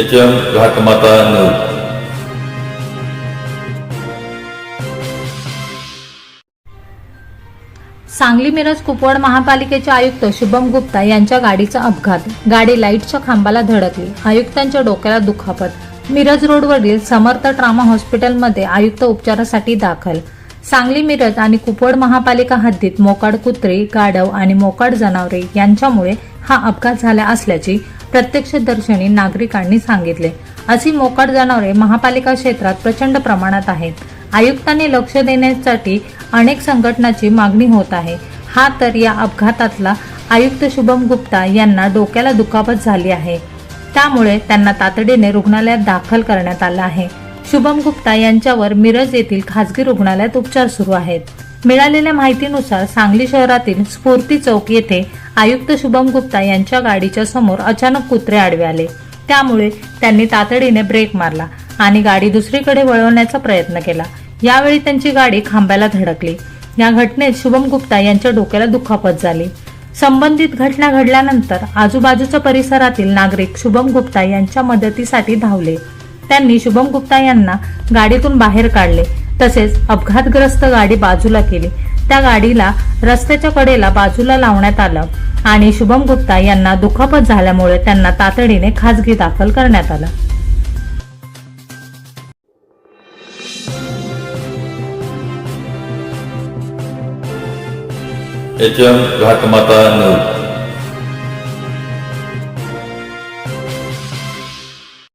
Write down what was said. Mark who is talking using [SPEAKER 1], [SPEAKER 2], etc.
[SPEAKER 1] H M Ghatmata news
[SPEAKER 2] Sangli Miraj Kupwad महापालिकेचे आयुक्त शुभम गुप्ता यांच्या गाडीचा अपघात. गाडी लाईटच्या खांबाला धडकली. आयुक्तांच्या डोक्याला दुखापत. मिरज रोडवरील समर्थ ट्रामा हॉस्पिटलमध्ये आयुक्त उपचारासाठी दाखल. सांगली मिरज आणि कुपवाड महापालिका हद्दीत मोकाड कुत्रे गाढव आणि मोकाड जनावरे यांच्यामुळे हा अपघात झाला असल्याची प्रत्यक्षदर्शनी नागरिकांनी सांगितले. अशी मोकाट जनावरे महापालिका क्षेत्रात प्रचंड प्रमाणात आहेत. आयुक्तांनी लक्ष देण्यासाठी अनेक संघटनाची मागणी होत आहे. हा तर या अपघातातला आयुक्त शुभम गुप्ता यांना डोक्याला दुखापत झाली आहे. त्यामुळे त्यांना तातडीने रुग्णालयात दाखल करण्यात आलं आहे. शुभम गुप्ता यांच्यावर मिरज येथील खासगी रुग्णालयात उपचार सुरू आहेत. मिळालेल्या माहितीनुसार सांगली शहरातील स्फूर्ती चौक येथे आयुक्त शुभम गुप्ता यांच्या गाडीच्या समोर अचानक कुत्रे आडवे आले. त्यामुळे त्यांनी तातडीने ब्रेक मारला आणि गाडी दुसरीकडे वळवण्याचा प्रयत्न केला. यावेळी त्यांची गाडी खांब्याला धडकली. या घटनेत शुभम गुप्ता यांच्या डोक्याला दुखापत झाली. संबंधित घटना घडल्यानंतर आजूबाजूच्या परिसरातील नागरिक शुभम गुप्ता यांच्या मदतीसाठी धावले. त्यांनी शुभम गुप्ता यांना गाडीतून बाहेर काढले. तसेच अपघातग्रस्त गाडी बाजूला केली. त्या गाडीला रस्त्याच्या कडेला बाजूला लावण्यात आलं आणि शुभम गुप्ता यांना दुखापत झाल्यामुळे त्यांना तातडीने खासगी दाखल करण्यात आलं.
[SPEAKER 1] H M Ghatmata news.